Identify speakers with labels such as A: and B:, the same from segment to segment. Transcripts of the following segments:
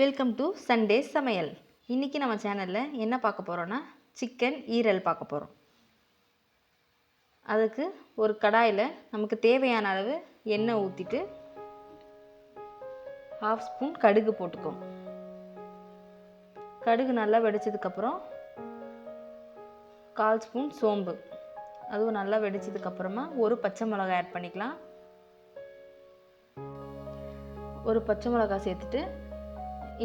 A: Welcome to Sunday சமையல் இன்றைக்கி நம்ம சேனலில் என்ன பார்க்க போகிறோன்னா சிக்கன் ஈரல் பார்க்க போகிறோம் அதுக்கு ஒரு கடாயில் நமக்கு தேவையான அளவு எண்ணெய் ஊற்றிட்டு ஹாஃப் ஸ்பூன் கடுகு போட்டுக்கோம். கடுகு நல்லா வெடிச்சதுக்கப்புறம் கால் ஸ்பூன் சோம்பு. அதுவும் நல்லா வெடிச்சதுக்கப்புறமா ஒரு பச்சை மிளகாய் ஆட் பண்ணிக்கலாம். ஒரு பச்சை மிளகாய் சேர்த்துட்டு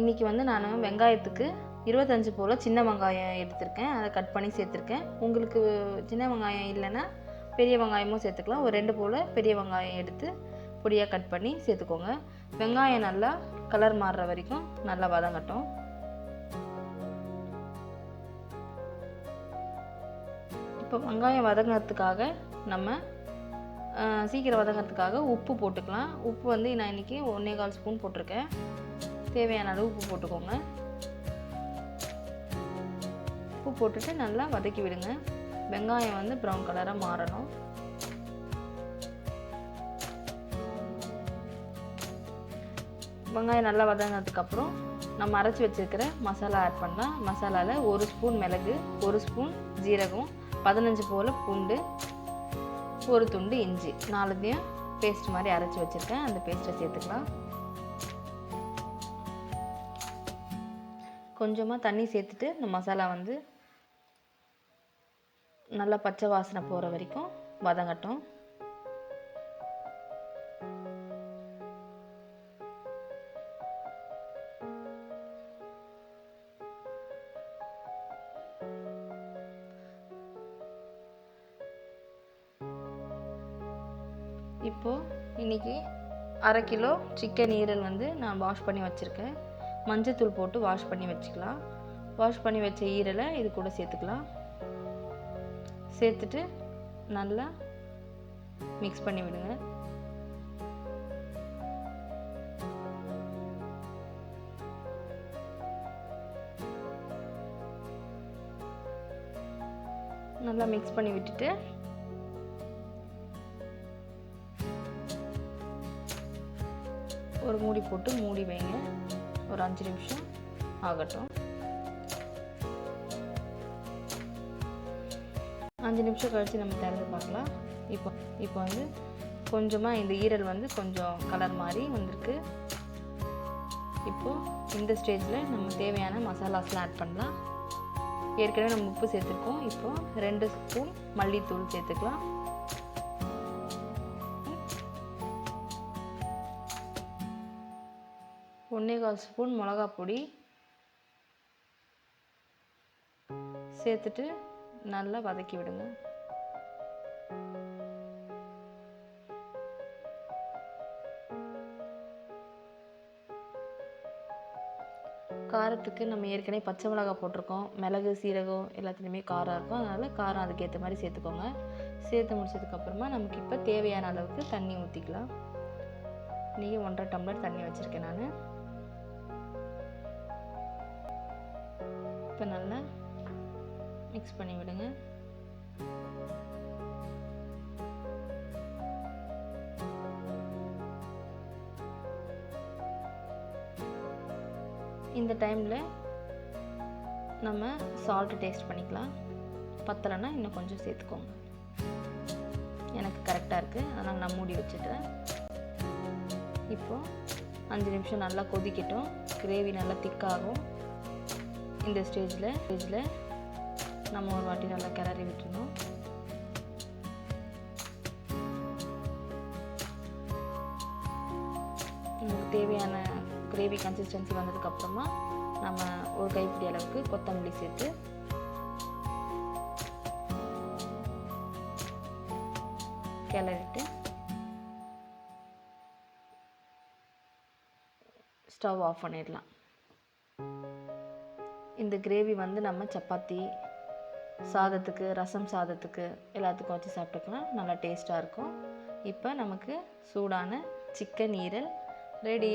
A: இன்றைக்கி வந்து நான் வெங்காயத்துக்கு இருபத்தஞ்சு போல் சின்ன வெங்காயம் எடுத்திருக்கேன். அதை கட் பண்ணி சேர்த்துருக்கேன். உங்களுக்கு சின்ன வெங்காயம் இல்லைன்னா பெரிய வெங்காயமும் சேர்த்துக்கலாம். ஒரு ரெண்டு போல் பெரிய வெங்காயம் எடுத்து பொடியாக கட் பண்ணி சேர்த்துக்கோங்க. வெங்காயம் நல்லா கலர் மாறுற வரைக்கும் நல்லா வதங்கட்டும். இப்போ வெங்காயம் வதங்கிறதுக்காக நம்ம சீக்கிரம் வதங்கிறதுக்காக உப்பு போட்டுக்கலாம். உப்பு வந்து நான் இன்றைக்கி ஒன்றே கால் ஸ்பூன் போட்டிருக்கேன். தேவையான அளவு உப்பு போட்டுக்கோங்க. உப்பு போட்டுட்டு நல்லா வதக்கி விடுங்க. வெங்காயம் வந்து ப்ரௌன் கலராக மாறணும். வெங்காயம் நல்லா வதங்கினதுக்கப்புறம் நம்ம அரைச்சி வச்சுருக்கிற மசாலா ஆட் பண்ணலாம் மசாலாவில் ஒரு ஸ்பூன் மிளகு ஒரு ஸ்பூன் ஜீரகம் பதினஞ்சு போல் பூண்டு ஒரு துண்டு இஞ்சி. நாலுத்தையும் பேஸ்ட் மாதிரி அரைச்சி வச்சுருக்கேன். அந்த பேஸ்ட்டை சேர்த்துக்கலாம். கொஞ்சமாக தண்ணி சேர்த்துட்டு இந்த மசாலா வந்து நல்லா பச்சை வாசனை போகிற வரைக்கும் வதங்கட்டும். இப்போது இன்றைக்கி அரை கிலோ சிக்கன் ஈரல் வந்து நான் வாஷ் பண்ணி வச்சுருக்கேன். மஞ்சத்தூள் போட்டு வாஷ் பண்ணி வச்சுக்கலாம். வாஷ் பண்ணி வச்ச ஈரலை இது கூட சேர்த்துக்கலாம். சேர்த்துட்டு நல்லா மிக்ஸ் பண்ணி விடுங்க. நல்லா மிக்ஸ் பண்ணி விட்டுட்டு ஒரு மூடி போட்டு மூடி வைங்க. ஒரு அஞ்சு நிமிஷம் ஆகட்டும். அஞ்சு நிமிஷம் கழித்து நம்ம திறந்து பார்க்கலாம். இப்போ இப்போ வந்து கொஞ்சமாக இந்த ஈரல் வந்து கொஞ்சம் கலர் மாதிரி வந்திருக்கு. இப்போது இந்த ஸ்டேஜில் நம்ம தேவையான மசாலாஸ்லாம் ஆட் பண்ணலாம். ஏற்கனவே நம்ம உப்பு சேர்த்துருக்கோம். இப்போது ரெண்டு ஸ்பூன் மல்லித்தூள் சேர்த்துக்கலாம். ஒன்றே கால் ஸ்பூன் மிளகா பொடி சேர்த்துட்டு நல்லா வதக்கி விடுங்க. காரத்துக்கு நம்ம ஏற்கனவே பச்சை மிளகாய் போட்டிருக்கோம். மிளகு சீரகம் எல்லாத்துலேயுமே காரம் இருக்கும். அதனால் காரம் அதுக்கேற்ற மாதிரி சேர்த்துக்கோங்க. சேர்த்து முடிச்சதுக்கப்புறமா நமக்கு இப்போ தேவையான அளவுக்கு தண்ணி ஊற்றிக்கலாம் நீங்கள் ஒன்றரை டம்ளர் தண்ணி வச்சுருக்கேன் நான். இப்போ நல்லா மிக்ஸ் பண்ணி விடுங்க. இந்த டைமில் நம்ம சால்ட்டு டேஸ்ட் பண்ணிக்கலாம். பத்தலைன்னா இன்னும் கொஞ்சம் சேர்த்துக்கோங்க. எனக்கு கரெக்டாக இருக்குது அதனால் நான் மூடி வச்சுட்டேன். இப்போது அஞ்சு நிமிஷம் நல்லா கொதிக்கட்டும். கிரேவி நல்லா திக்காகும் இந்த ஸ்டேஜில் ஸ்டேஜில் நம்ம ஒரு வாட்டி நல்லா கிளறி விட்டுருணும் நமக்கு தேவையான கிரேவி கன்சிஸ்டன்சி வந்ததுக்கப்புறமா நம்ம ஒரு கைப்பிடி அளவுக்கு கொத்தமல்லி சேர்த்து கிளறிட்டு ஸ்டவ் ஆஃப் பண்ணிடலாம். இந்த கிரேவி வந்து நம்ம சப்பாத்தி சாதத்துக்கு ரசம் சாதத்துக்கு எல்லாத்துக்கும் வச்சு சாப்பிட்டுக்கலாம் நல்லா டேஸ்ட்டாக இருக்கும். இப்போ நமக்கு சூடான சிக்கன் ஈரல் ரெடி